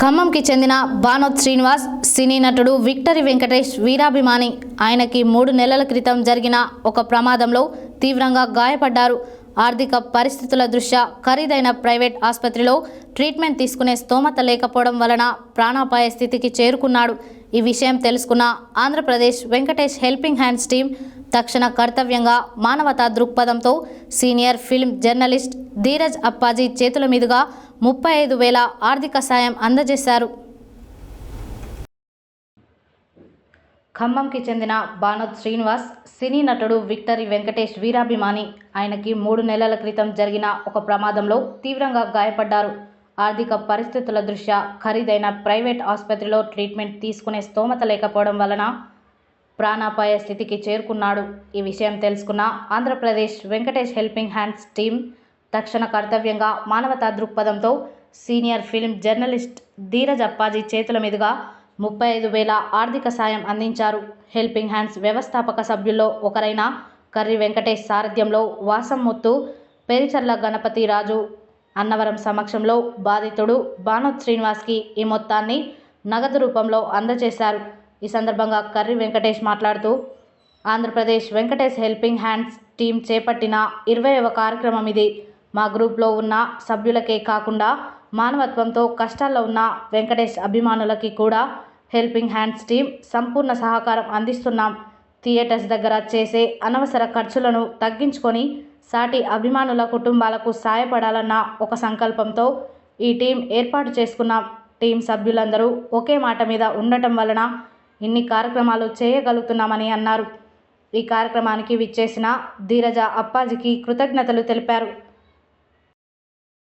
ఖమ్మంకి చెందిన భానోత్ శ్రీనివాస్ సినీ నటుడు విక్టరీ వెంకటేష్ వీరాభిమాని. ఆయనకి మూడు నెలల క్రితం జరిగిన ఒక ప్రమాదంలో తీవ్రంగా గాయపడ్డారు. ఆర్థిక పరిస్థితుల దృష్ట్యా ఖరీదైన ప్రైవేట్ ఆసుపత్రిలో ట్రీట్మెంట్ తీసుకునే స్తోమత లేకపోవడం వలన ప్రాణాపాయ స్థితికి చేరుకున్నాడు. ఈ విషయం తెలుసుకున్న Andhra Pradesh Venkatesh helping hands team తక్షణ కర్తవ్యంగా మానవతా దృక్పథంతో senior film journalist Dheeraj Appaji చేతుల మీదుగా ముప్పై ఐదు వేల ఆర్థిక సాయం అందజేశారు. ఖమ్మంకి చెందిన బానోత్ శ్రీనివాస్ సినీ నటుడు విక్టరీ వెంకటేష్ వీరాభిమాని. ఆయనకి మూడు నెలల క్రితం జరిగిన ఒక ప్రమాదంలో తీవ్రంగా గాయపడ్డారు. ఆర్థిక పరిస్థితుల దృష్ట్యా ఖరీదైన ప్రైవేట్ ఆసుపత్రిలో ట్రీట్మెంట్ తీసుకునే స్తోమత లేకపోవడం వలన ప్రాణాపాయ స్థితికి చేరుకున్నాడు. ఈ విషయం తెలుసుకున్న Andhra Pradesh Venkatesh helping hands team తక్షణ కర్తవ్యంగా మానవతా దృక్పథంతో senior film journalist Dheeraj Appaji చేతుల మీదుగా ముప్పై ఐదు వేల ఆర్థిక సాయం అందించారు. హెల్పింగ్ హ్యాండ్స్ వ్యవస్థాపక సభ్యుల్లో ఒకరైన కర్రి వెంకటేష్ సారథ్యంలో వాసం ముత్తు పెరిచర్ల గణపతి రాజు అన్నవరం సమక్షంలో బాధితుడు బానోత్ శ్రీనివాస్కి ఈ మొత్తాన్ని నగదు రూపంలో అందజేశారు. ఈ సందర్భంగా కర్రి వెంకటేష్ మాట్లాడుతూ Andhra Pradesh Venkatesh helping hands team చేపట్టిన ఇరవైవ కార్యక్రమం ఇది. మా గ్రూప్లో ఉన్న సభ్యులకే కాకుండా మానవత్వంతో కష్టాల్లో ఉన్న వెంకటేష్ అభిమానులకి కూడా హెల్పింగ్ హ్యాండ్స్ టీం సంపూర్ణ సహకారం అందిస్తున్నాం. థియేటర్స్ దగ్గర చేసే అనవసర ఖర్చులను తగ్గించుకొని సాటి అభిమానుల కుటుంబాలకు సాయపడాలన్న ఒక సంకల్పంతో ఈ టీం ఏర్పాటు చేసుకున్నాం టీం సభ్యులందరూ ఒకే మాట మీద ఉండటం వలన ఇన్ని కార్యక్రమాలు చేయగలుగుతున్నామని అన్నారు. ఈ కార్యక్రమానికి విచ్చేసిన ధీరజ అప్పాజీకి కృతజ్ఞతలు తెలిపారు.